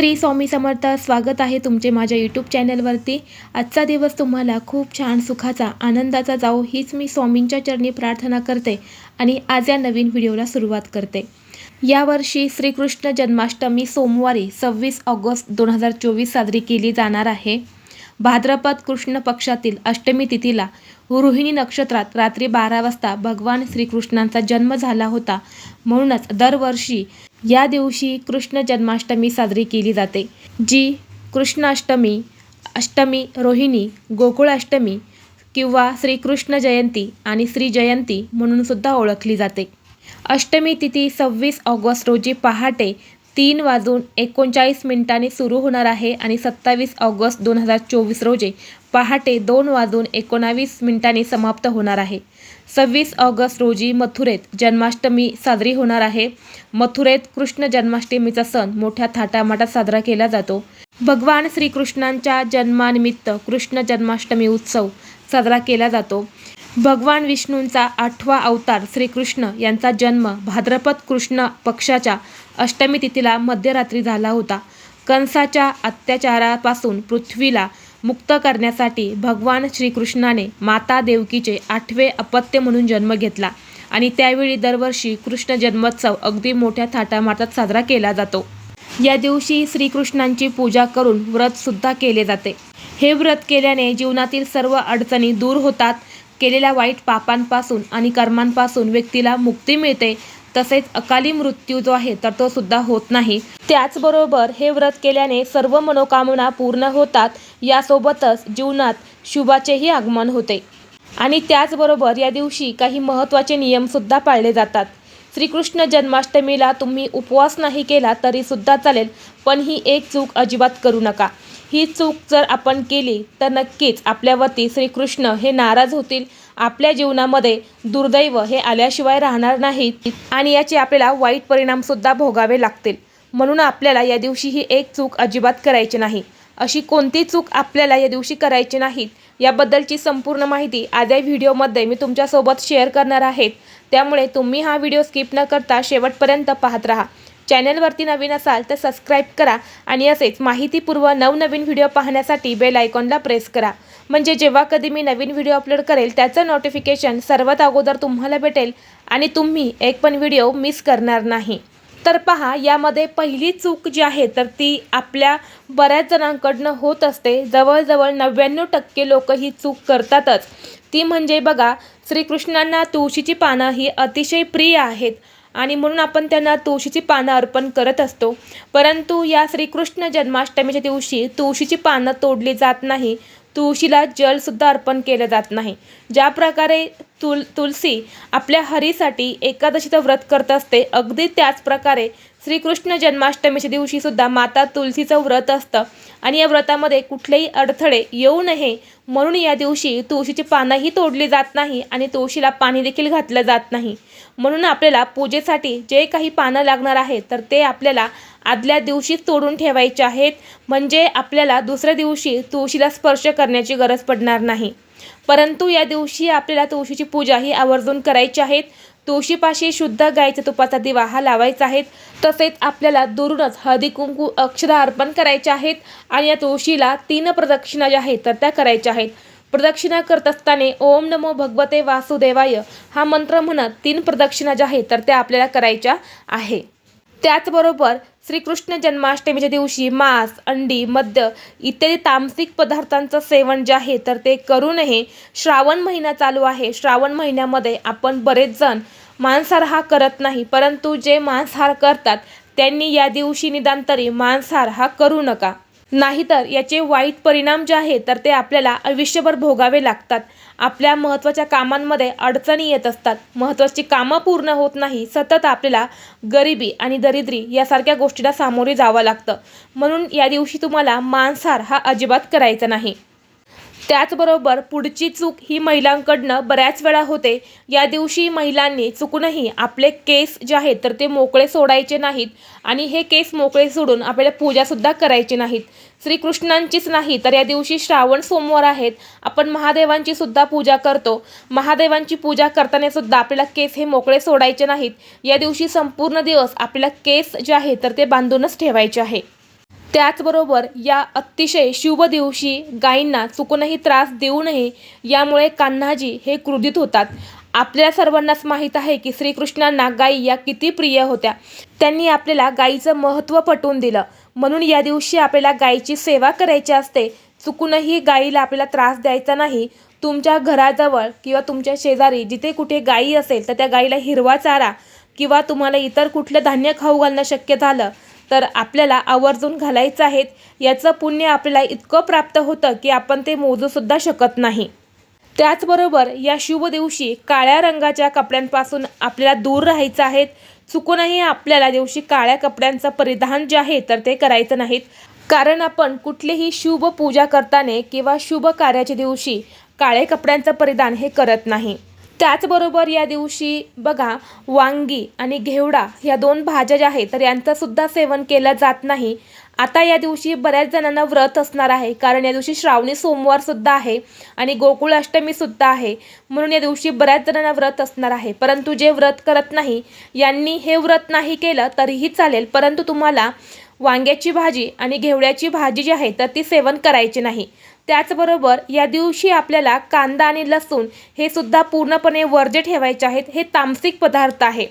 श्री स्वामी समर्थ स्वागत आहे तुमचे माझ्या यूट्यूब चॅनलवरती आजचा दिवस तुम्हाला खूप छान सुखाचा आनंदाचा जाओ हीच मी स्वामींच्या चरणी प्रार्थना करते आणि आज या नवीन व्हिडिओला सुरुवात करते. यावर्षी श्रीकृष्ण जन्माष्टमी सोमवारी सव्वीस ऑगस्ट दोन हजार चोवीस साजरी केली जाणार आहे. भाद्रपद कृष्ण पक्षातील अष्टमी तिथीला रोहिणी नक्षत्रात रात्री बारा वाजता भगवान श्रीकृष्णांचा जन्म झाला होता. म्हणूनच दरवर्षी या दिवशी कृष्ण जन्माष्टमी साजरी केली जाते. जी कृष्णाष्टमी अष्टमी रोहिणी गोकुळाष्टमी किंवा श्रीकृष्ण जयंती आणि श्री जयंती म्हणून सुद्धा ओळखली जाते. अष्टमी तिथी सव्वीस ऑगस्ट रोजी पहाटे तीन वाजून एकोणचाळीस मिनिटांनी सुरू होणार आहे आणि सत्तावीस ऑगस्ट दोन हजार चोवीस रोजी पहाटे दोन वाजून एकोणावीस मिनिटांनी समाप्त होणार आहे. सव्वीस ऑगस्ट रोजी मथुरेत जन्माष्टमी साजरी होणार आहे. मथुरेत कृष्ण जन्माष्टमीचा सण मोठ्या थाटामाटात साजरा केला जातो. भगवान श्रीकृष्णांच्या जन्मानिमित्त कृष्ण जन्माष्टमी उत्सव साजरा केला जातो. भगवान विष्णूंचा आठवा अवतार श्रीकृष्ण यांचा जन्म भाद्रपद कृष्ण पक्षाच्या अष्टमी तिथीला मध्यरात्री झाला होता. कंसाच्या अत्याचारापासून पृथ्वीला मुक्त करण्यासाठी भगवान श्रीकृष्णाने माता देवकीचे आठवे अपत्य म्हणून जन्म घेतला आणि त्यावेळी दरवर्षी कृष्ण जन्मोत्सव अगदी मोठ्या थाटामाटात साजरा केला जातो. या दिवशी श्रीकृष्णांची पूजा करून व्रतसुद्धा केले जाते. हे व्रत केल्याने जीवनातील सर्व अडचणी दूर होतात. केलेल्या वाईट पापांपासून आणि कर्मांपासून व्यक्तीला मुक्ती मिळते. तसेच अकाली मृत्यू जो आहे तर तो सुद्धा होत नाही. त्याचबरोबर हे व्रत केल्याने सर्व मनोकामना पूर्ण होतात. यासोबतच जीवनात शुभाचेही आगमन होते. आणि त्याचबरोबर या दिवशी काही महत्त्वाचे नियमसुद्धा पाळले जातात. श्रीकृष्ण जन्माष्टमीला तुम्ही उपवास नाही केला तरीसुद्धा चालेल पण ही एक चूक अजिबात करू नका. ही चूक जर आपण केली तर नक्कीच आपल्यावरती श्रीकृष्ण हे नाराज होतील. आपल्या जीवनामध्ये दुर्दैव हे आल्याशिवाय राहणार नाहीत आणि याचे आपल्याला वाईट परिणामसुद्धा भोगावे लागतील. म्हणून आपल्याला या दिवशी ही एक चूक अजिबात करायची नाही. अशी कोणती चूक आपल्याला या दिवशी करायची नाहीत याबद्दलची संपूर्ण माहिती आज या व्हिडिओमध्ये मी तुमच्यासोबत शेअर करणार आहेत त्यामुळे तुम्ही हा व्हिडिओ स्किप न करता शेवटपर्यंत पाहत राहा. चॅनलवरती नवीन असाल तर सबस्क्राईब करा आणि असेच माहितीपूर्व नवनवीन व्हिडिओ पाहण्यासाठी बेल आयकॉनला प्रेस करा. म्हणजे जेव्हा कधी मी नवीन व्हिडिओ अपलोड करेल त्याचं नोटिफिकेशन सर्वात अगोदर तुम्हाला भेटेल आणि तुम्ही एक पण व्हिडिओ मिस करणार नाही. तर पहा यामध्ये पहिली चूक जी आहे तर ती आपल्या बऱ्याच जणांकडनं होत असते. जवळजवळ नव्याण्णव टक्के लोक ही चूक करतातच. ती म्हणजे बघा श्रीकृष्णांना तुळशीची पानं ही अतिशय प्रिय आहेत. आणि म्हणून आपण त्यांना तुळशीची पानं अर्पण करत असतो. परंतु या श्रीकृष्ण जन्माष्टमीच्या दिवशी तुळशीची पानं तोडली जात नाही. तुळशीला जलसुद्धा अर्पण केलं जात नाही. ज्या प्रकारे तुल तुलसी आपल्या हरीसाठी एकादशीचं व्रत करत असते अगदी त्याच प्रकारे श्रीकृष्ण जन्माष्टमीच्या दिवशीसुद्धा माता तुलसीचं व्रत असतं. आणि या व्रतामध्ये कुठलेही अडथळे येऊ नये. म्हणून या दिवशी तुळशीची पानंही तोडली जात नाही आणि तुळशीला पाणी देखील घातलं जात नाही. म्हणून आपल्याला पूजेसाठी जे काही पानं लागणार आहेत तर ते आपल्याला आदल्या दिवशीच तोडून ठेवायचे आहेत. म्हणजे आपल्याला दुसऱ्या दिवशी तुळशीला स्पर्श करण्याची गरज पडणार नाही. परंतु या दिवशी आपल्याला तुळशीची पूजा ही आवर्जून करायची आहेत. तुळशीपाशी शुद्ध गायीच्या तुपाचा दिवा हा लावायचा आहे. तसेच आपल्याला दुरूनच हळदी कुंकू अक्षरा अर्पण करायच्या आहेत आणि या तुळशीला तीन प्रदक्षिणा ज्या आहेत तर त्या करायच्या आहेत. प्रदक्षिणा करत असताना ओम नमो भगवते वासुदेवाय हा मंत्र म्हणत तीन प्रदक्षिणा ज्या आहेत तर त्या आपल्याला करायच्या आहे. त्याचबरोबर श्रीकृष्ण जन्माष्टमीच्या दिवशी मांस अंडी मद्य इत्यादी तामसिक पदार्थांचं सेवन जे आहे तर ते करू नये श्रावण महिना चालू आहे. श्रावण महिन्यामध्ये आपण बरेच जण मांसाहार हा करत नाही परंतु जे मांसाहार करतात त्यांनी या दिवशी निदान तरी मांसाहार हा करू नका. नाहीतर याचे वाईट परिणाम जे आहे तर ते आपल्याला आयुष्यभर भोगावे लागतात. आपल्या महत्त्वाच्या कामांमध्ये अडचणी येत असतात. महत्त्वाची कामं पूर्ण होत नाही सतत आपल्याला गरिबी आणि दरिद्री यासारख्या गोष्टीला सामोरे जावं लागतं. म्हणून या दिवशी तुम्हाला मांसाहार हा अजिबात करायचा नाही. त्याचबरोबर पुढची चूक ही महिलांकडनं बऱ्याच वेळा होते. या दिवशी महिलांनी चुकूनही आपले केस जे आहेत तर ते मोकळे सोडायचे नाहीत आणि हे केस मोकळे सोडून आपल्याला पूजासुद्धा करायची नाहीत. श्रीकृष्णांचीच नाही तर या दिवशी श्रावण सोमवार आहेत. आपण महादेवांची सुद्धा पूजा करतो. महादेवांची पूजा करताना सुद्धा आपल्याला केस हे मोकळे सोडायचे नाहीत. या दिवशी संपूर्ण दिवस आपल्याला केस जे आहे तर ते बांधूनच ठेवायचे आहे. त्याचबरोबर या अतिशय शुभ दिवशी गायींना चुकूनही त्रास देऊ नये यामुळे कान्हाजी हे क्रोधित होतात. आपल्या सर्वांनाच माहीत आहे की श्रीकृष्णांना गायी या किती प्रिय होत्या. त्यांनी आपल्याला गायीचं महत्त्व पटवून दिलं. म्हणून या दिवशी आपल्याला गायीची सेवा करायची असते. चुकूनही गायीला आपल्याला त्रास द्यायचा नाही. तुमच्या घराजवळ किंवा तुमच्या शेजारी जिथे कुठे गायी असेल तर त्या गायीला हिरवा चारा किंवा तुम्हाला इतर कुठलं धान्य खाऊ घालणं शक्य झालं तर आपल्याला आवर्जून घालायचं आहेत याचं पुण्य आपल्याला इतकं प्राप्त होतं की आपण ते मोजूसुद्धा शकत नाही. त्याचबरोबर या शुभ दिवशी काळ्या रंगाच्या कपड्यांपासून आपल्याला दूर राहायचं आहेत चुकूनही आपल्याला दिवशी काळ्या कपड्यांचं परिधान जे आहे तर ते करायचं नाहीत. कारण आपण कुठलीही शुभ पूजा करताना किंवा शुभ कार्याच्या दिवशी काळे कपड्यांचं परिधान हे करत नाही. त्याचबरोबर या दिवशी बघा वांगी आणि घेवडा ह्या दोन भाज्या ज्या आहेत तर यांचंसुद्धा सेवन केलं जात नाही. आता या दिवशी बऱ्याच जणांना व्रत असणार आहे कारण या दिवशी श्रावणी सोमवारसुद्धा आहे आणि गोकुळ आहे. म्हणून या दिवशी बऱ्याच जणांना व्रत असणार आहे. परंतु जे व्रत करत नाही यांनी हे व्रत नाही केलं तरीही चालेल परंतु तुम्हाला वांग्याची भाजी आणि घेवड्याची भाजी जी आहे तर ती सेवन करायची नाही. त्याचबरोबर या दिवशी आपल्याला कांदा आणि लसूण हे सुद्धा पूर्णपणे वर्ज्य ठेवायचे आहेत हे तामसिक पदार्थ आहे.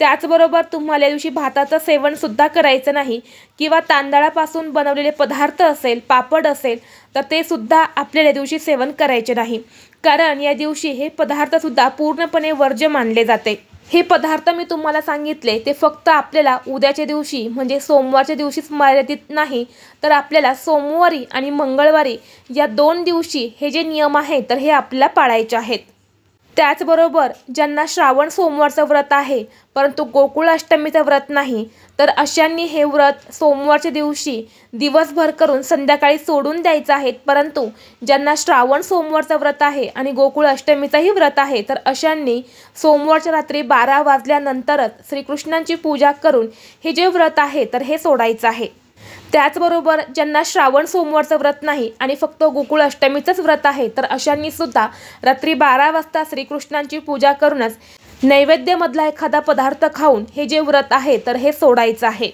त्याचबरोबर तुम्हाला या दिवशी भाताचं सेवनसुद्धा करायचं नाही किंवा तांदळापासून बनवलेले पदार्थ असेल पापड असेल तर ते सुद्धा आपल्याला या दिवशी सेवन करायचे नाही. कारण या दिवशी हे पदार्थसुद्धा पूर्णपणे वर्ज्य मानले जाते. हे पदार्थ मी तुम्हाला सांगितले ते फक्त आपल्याला उद्याच्या दिवशी म्हणजे सोमवारच्या दिवशीच मर्यादित नाही तर आपल्याला सोमवारी आणि मंगळवारी या दोन दिवशी हे जे नियम आहेत तर हे आपल्याला पाळायचे आहेत. त्याचबरोबर ज्यांना श्रावण सोमवारचं व्रत आहे परंतु गोकुळ अष्टमीचं व्रत नाही तर अशांनी हे व्रत सोमवारच्या दिवशी दिवसभर करून संध्याकाळी सोडून द्यायचं आहे. परंतु ज्यांना श्रावण सोमवारचं व्रत आहे आणि गोकुळ अष्टमीचंही व्रत आहे तर अशांनी सोमवारच्या रात्री बारा वाजल्यानंतरच श्रीकृष्णांची पूजा करून हे जे व्रत आहे तर हे सोडायचं आहे. त्याचबरोबर ज्यांना श्रावण सोमवारचं व्रत नाही आणि फक्त गोकुळ अष्टमीचंच व्रत आहे तर अशांनी सुद्धा रात्री बारा वाजता श्रीकृष्णांची पूजा करूनच नैवेद्यमधला एखादा पदार्थ खाऊन हे जे व्रत आहे तर हे सोडायचं आहे.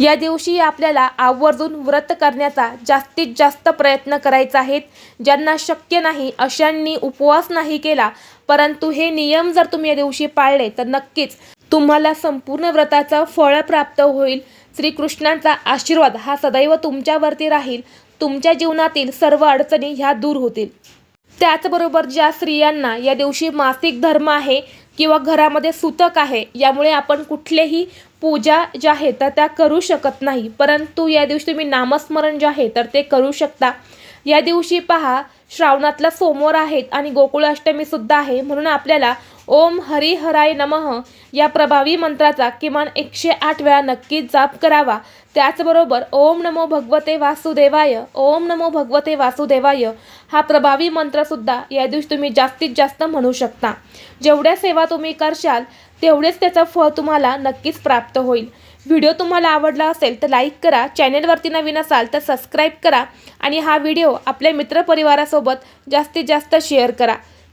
या दिवशी आपल्याला आवर्जून व्रत करण्याचा जास्तीत जास्त प्रयत्न करायचा आहेत ज्यांना शक्य नाही अशांनी उपवास नाही केला परंतु हे नियम जर तुम्ही या दिवशी पाळले तर नक्कीच तुम्हाला संपूर्ण व्रताचं फळ प्राप्त होईल. श्रीकृष्णांचा आशीर्वाद हा सदैव तुमच्यावरती राहील. तुमच्या जीवनातील सर्व अडचणी ह्या दूर होतील. त्याचबरोबर ज्या स्त्रियांना या दिवशी मासिक धर्म आहे किंवा घरामध्ये सुतक आहे यामुळे आपण कुठलेही पूजा ज्या आहेत तर त्या करू शकत नाही. परंतु या दिवशी तुम्ही नामस्मरण जे आहे तर ते करू शकता. या दिवशी पहा श्रावणातला सोमवार आहेत आणि गोकुळाष्टमीसुद्धा आहे. म्हणून आपल्याला ओम हरी हराय नमः. या प्रभावी मंत्राचा किमान एकशे आठ वेळा नक्कीच जाप करावा. त्याचबरोबर ओम नमो भगवते वासुदेवाय ओम नमो भगवते वासुदेवाय हा प्रभावी मंत्रसुद्धा या दिवशी तुम्ही जास्तीत जास्त म्हणू शकता. जेवढ्या सेवा तुम्ही करशाल तेवढेच त्याचं फळ तुम्हाला नक्कीच प्राप्त होईल. व्हिडिओ तुम्हाला आवडला असेल तर लाईक करा चॅनेलवरती नवीन असाल तर सबस्क्राईब करा आणि हा व्हिडिओ आपल्या मित्रपरिवारासोबत जास्तीत जास्त शेअर करा.